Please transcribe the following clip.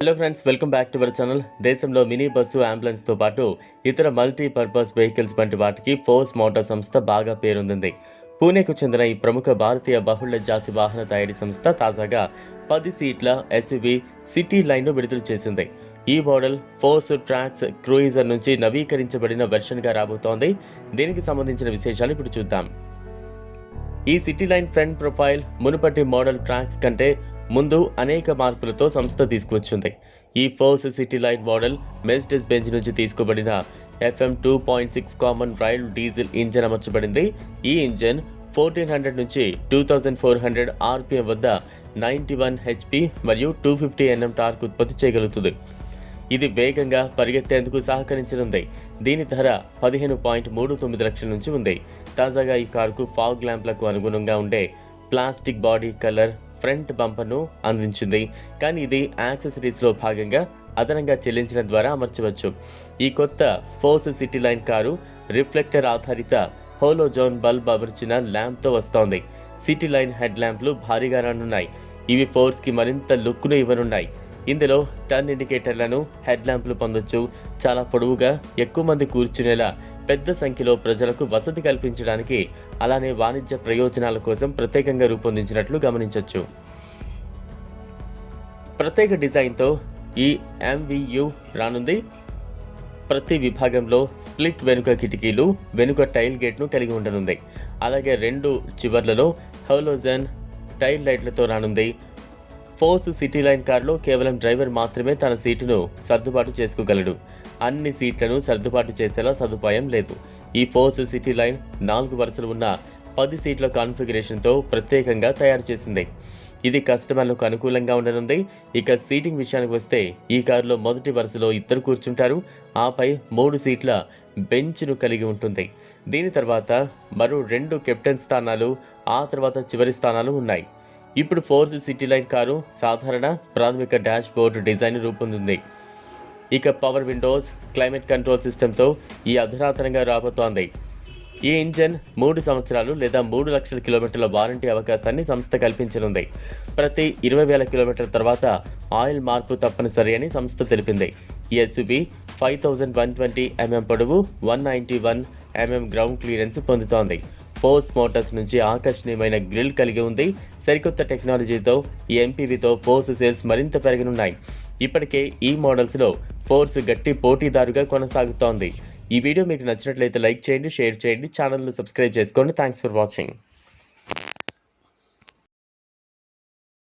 Hello friends welcome back to our channel దేశంలో mini bus అంబులెన్స్తో పాటు ఇతర మల్టీపర్పస్ వెహికల్స్ వంటి వాటికి ఫోర్స్ మోటార్ సంస్థ బాగా పేరొందింది. పూణేకు చెందిన ఈ ప్రముఖ భారతీయ బహుళ జాతి వాహన తయారీ సంస్థ తాజాగా పది సీట్ల ఎస్యువి సిటీ లైన్ను విడుదల చేసింది. ఈ మోడల్ ఫోర్స్ ట్రాక్స్ క్రూయిజర్ నుంచి నవీకరించబడిన వెర్షన్గా రాబోతోంది. దీనికి సంబంధించిన విశేషాలు ఇప్పుడు చూద్దాం. ఈ సిటీ లైన్ ఫ్రంట్ ప్రొఫైల్ మునుపటి మోడల్ ట్రాక్స్ కంటే ముందు అనేక మార్పులతో సంస్థ తీసుకువచ్చింది. ఈ Force city line model Mercedes Benz నుంచి తీసుకోబడిన FM two point six common rail diesel engine అమర్చబడింది. ఈ ఇంజన్ ఫోర్టీన్ హండ్రెడ్ నుంచి two thousand four hundred RPM వద్ద నైంటీ వన్ హెచ్పి మరియు టూ ఫిఫ్టీ ఎన్ఎం టార్క్ ఉత్పత్తి చేయగలుగుతుంది. ఇది వేగంగా పరిగెత్తేందుకు సహకరించనుంది. దీని ధర పదిహేను పాయింట్ మూడు తొమ్మిది లక్షల నుంచి ఉంది. తాజాగా ఈ కారుకు ఫాగ్ ల్యాంప్లకు అనుగుణంగా ఉండే ప్లాస్టిక్ బాడీ కలర్ ఫ్రంట్ బంపర్ను అందించింది. కానీ ఇది యాక్సెసరీస్లో భాగంగా అదనంగా చెల్లించడం ద్వారా అమర్చవచ్చు. ఈ కొత్త Force city line car reflector ఆధారిత హోలోజోన్ బల్బ్ అమర్చిన ల్యాంప్తో వస్తోంది. సిటీ లైన్ హెడ్ ల్యాంప్లు భారీగా రానున్నాయి. ఇవి ఫోర్స్కి మరింత లుక్ను ఇవ్వనున్నాయి. ఇందులో టర్న్ ఇండికేటర్లను హెడ్ ల్యాంప్లు పొందొచ్చు. చాలా పొడవుగా ఎక్కువ మంది కూర్చునేలా పెద్ద సంఖ్యలో ప్రజలకు వసతి కల్పించడానికి అలానే వాణిజ్య ప్రయోజనాల కోసం ప్రత్యేకంగా రూపొందించినట్లు గమనించవచ్చు ప్రత్యేక డిజైన్తో ఈ ఎంవియు రానుంది. ప్రతి విభాగంలో స్ప్లిట్ వెనుక కిటికీలు వెనుక టైల్ గేట్ను కలిగి ఉండనుంది. అలాగే రెండు చివర్లలో హౌలోజన్ టైల్ లైట్లతో రానుంది. ఫోర్స్ సిటీ లైన్ కారులో కేవలం డ్రైవర్ మాత్రమే తన సీటును సర్దుబాటు చేసుకోగలడు. అన్ని సీట్లను సర్దుబాటు చేసేలా సదుపాయం లేదు. ఈ ఫోర్స్ సిటీ లైన్ నాలుగు వరుసలు ఉన్న పది సీట్ల కాన్ఫిగరేషన్తో ప్రత్యేకంగా తయారు చేసింది. ఇది కస్టమర్లకు అనుకూలంగా ఉండనుంది. ఇక సీటింగ్ విషయానికి వస్తే ఈ కారులో మొదటి వరుసలో ఇద్దరు కూర్చుంటారు. ఆపై మూడు సీట్ల బెంచ్ను కలిగి ఉంటుంది. దీని తర్వాత మరో రెండు కెప్టెన్ స్థానాలు ఆ తర్వాత చివరి స్థానాలు ఉన్నాయి. ఇప్పుడు ఫోర్స్ సిటీ లైన్ కారు సాధారణ ప్రాథమిక డాష్ బోర్డు డిజైన్ రూపొందింది. ఇక పవర్ విండోస్ క్లైమేట్ కంట్రోల్ సిస్టంతో ఈ అధునాతనంగా రాబోతోంది. ఈ ఇంజన్ మూడు సంవత్సరాలు లేదా మూడు లక్షల కిలోమీటర్ల వారంటీ అవకాశాన్ని సంస్థ కల్పించనుంది. ప్రతి ఇరవై వేల కిలోమీటర్ల తర్వాత ఆయిల్ మార్పు తప్పనిసరి అని సంస్థ తెలిపింది. ఈ SUV five thousand one twenty MM పొడవు one ninety one MM ground clearance పొందుతోంది. ఫోర్స్ మోటార్స్ నుంచి ఆకర్షణీయమైన గ్రిల్ కలిగి ఉంది. సరికొత్త టెక్నాలజీతో ఈ ఎంపీవీతో ఫోర్స్ సేల్స్ మరింత పెరగనున్నాయి. ఇప్పటికే ఈ మోడల్స్లో ఫోర్స్ గట్టి పోటీదారుగా కొనసాగుతోంది. ఈ వీడియో మీకు నచ్చినట్లయితే లైక్ చేయండి షేర్ చేయండి ఛానల్ను సబ్స్క్రైబ్ చేసుకోండి. Thanks for watching.